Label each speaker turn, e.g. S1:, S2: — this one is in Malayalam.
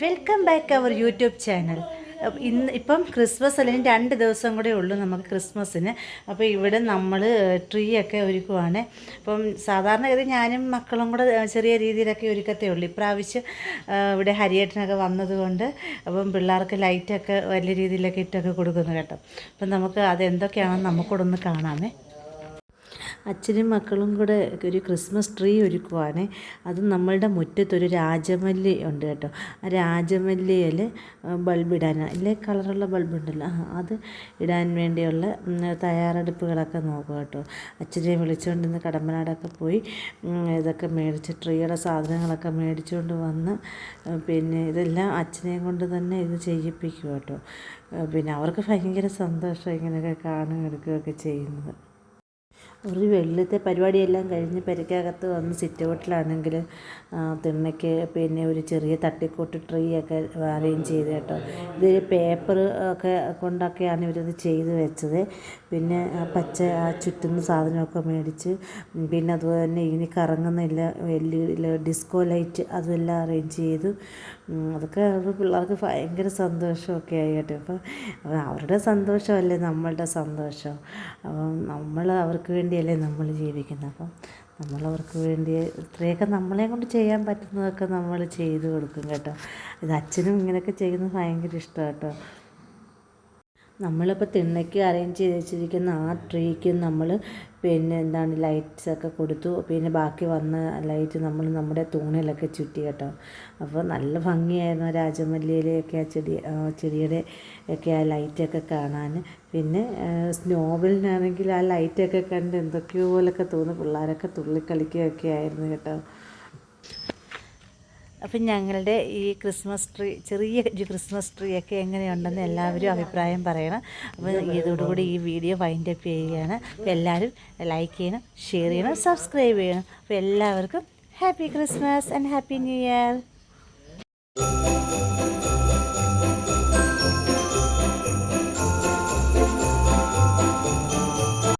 S1: Welcome back our YouTube channel ഇന്ന് ഇപ്പം ക്രിസ്മസ് അല്ലെങ്കിൽ രണ്ട് ദിവസം കൂടെ ഉള്ളൂ നമുക്ക് ക്രിസ്മസിന് അപ്പോൾ ഇവിടെ നമ്മൾ ട്രീ ഒക്കെ ഒരുക്കുവാണ്. അപ്പം സാധാരണഗതി ഞാനും മക്കളും കൂടെ ചെറിയ രീതിയിലൊക്കെ ഒരുക്കത്തേ ഉള്ളൂ. ഇപ്രാവശ്യം ഇവിടെ ഹരിയേട്ടനൊക്കെ വന്നതുകൊണ്ട് അപ്പം പിള്ളേർക്ക് ലൈറ്റൊക്കെ വലിയ രീതിയിലൊക്കെ ഇട്ടൊക്കെ കൊടുക്കുന്നു കേട്ടോ. അപ്പം നമുക്ക് അതെന്തൊക്കെയാണെന്ന് നമുക്കൂടെ ഒന്ന് കാണാമേ. അച്ഛനും മക്കളും കൂടെ ഒരു ക്രിസ്മസ് ട്രീ ഒരുക്കുവാണ്. അത് നമ്മളുടെ മുറ്റത്തൊരു രാജമല്ലി ഉണ്ട് കേട്ടോ. ആ രാജമല്ലിയിൽ ബൾബ് ഇടാനാണ് ഇല്ലേ? കളറുള്ള ബൾബുണ്ടല്ലോ. അത് ഇടാൻ വേണ്ടിയുള്ള തയ്യാറെടുപ്പുകളൊക്കെ നോക്കുക കേട്ടോ. അച്ഛനെ വിളിച്ചുകൊണ്ട് ഇന്ന് കടമ്പനാടൊക്കെ പോയി ഇതൊക്കെ മേടിച്ച് ട്രീയുടെ സാധനങ്ങളൊക്കെ മേടിച്ചുകൊണ്ട് വന്ന് പിന്നെ ഇതെല്ലാം അച്ഛനെയും കൊണ്ട് തന്നെ ഇത് ചെയ്യിപ്പിക്കും കേട്ടോ. പിന്നെ അവർക്ക് ഭയങ്കര സന്തോഷം ഇങ്ങനെയൊക്കെ കാണുകയും എടുക്കുകയൊക്കെ ചെയ്യുന്നത്. ഒരു വെള്ളത്തെ പരിപാടിയെല്ലാം കഴിഞ്ഞ് പെരക്കകത്ത് വന്ന് സിറ്റ് ഔട്ടിലാണെങ്കിൽ തിണ്ണയ്ക്ക് പിന്നെ ഒരു ചെറിയ തട്ടിക്കൂട്ട് ട്രീ ഒക്കെ അറേഞ്ച് ചെയ്ത് കേട്ടോ. ഇത് പേപ്പർ ഒക്കെ കൊണ്ടൊക്കെയാണ് ഇവരത് ചെയ്ത് വെച്ചത്. പിന്നെ പച്ച ആ ചുറ്റുന്ന സാധനമൊക്കെ മേടിച്ച് പിന്നെ അതുപോലെ തന്നെ ഇനി കറങ്ങുന്നില്ല എല്ലാ വലിയ ഡിസ്കോ ലൈറ്റ് അതെല്ലാം അറേഞ്ച് ചെയ്തു അതൊക്കെ അത് പിള്ളേർക്ക് ഭയങ്കര സന്തോഷമൊക്കെ ആയി കേട്ടോ. അപ്പം അവരുടെ സന്തോഷമല്ലേ നമ്മളുടെ സന്തോഷം? അപ്പം നമ്മൾ അവർക്ക് വേണ്ടിയല്ലേ നമ്മൾ ജീവിക്കുന്നത്? അപ്പം നമ്മളവർക്ക് വേണ്ടി ഇത്രയൊക്കെ നമ്മളെ കൊണ്ട് ചെയ്യാൻ പറ്റുന്നതൊക്കെ നമ്മൾ ചെയ്തു കൊടുക്കും കേട്ടോ. ഇത് അച്ഛനും ഇങ്ങനെയൊക്കെ ചെയ്യുന്നത് ഭയങ്കര ഇഷ്ടമാണ് കേട്ടോ. നമ്മളിപ്പോൾ തിണ്ണയ്ക്ക് അറേഞ്ച് ചെയ്ത് വെച്ചിരിക്കുന്ന ആ ട്രീക്ക് നമ്മൾ പിന്നെ എന്താണ് ലൈറ്റ്സ് ഒക്കെ കൊടുത്തു. പിന്നെ ബാക്കി വന്ന ലൈറ്റ് നമ്മൾ നമ്മുടെ തൂണിലൊക്കെ ചുറ്റി കേട്ടോ. അപ്പോൾ നല്ല ഭംഗിയായിരുന്നു രാജമല്ലിയിലെയൊക്കെ ആ ചെടി ചെടിയുടെ ഒക്കെ ആ ലൈറ്റൊക്കെ കാണാൻ പിന്നെ സ്നോബിളിനാണെങ്കിൽ ആ ലൈറ്റൊക്കെ കണ്ട് എന്തൊക്കെയോ പോലൊക്കെ തോന്നും. പിള്ളേരൊക്കെ തുള്ളിക്കളിക്കുകയൊക്കെ ആയിരുന്നു കേട്ടോ. അപ്പം ഞങ്ങളുടെ ഈ ക്രിസ്മസ് ട്രീ ചെറിയ ഒരു ക്രിസ്മസ് ട്രീ ഒക്കെ എങ്ങനെയുണ്ടെന്ന് എല്ലാവരും അഭിപ്രായം പറയണം. അപ്പോൾ ഇതോടുകൂടി ഈ വീഡിയോ വൈൻഡ് അപ്പ് ചെയ്യുകയാണ്. അപ്പം എല്ലാവരും ലൈക്ക് ചെയ്യണം ഷെയർ ചെയ്യണം സബ്സ്ക്രൈബ് ചെയ്യണം. അപ്പോൾ എല്ലാവർക്കും happy Christmas and happy new year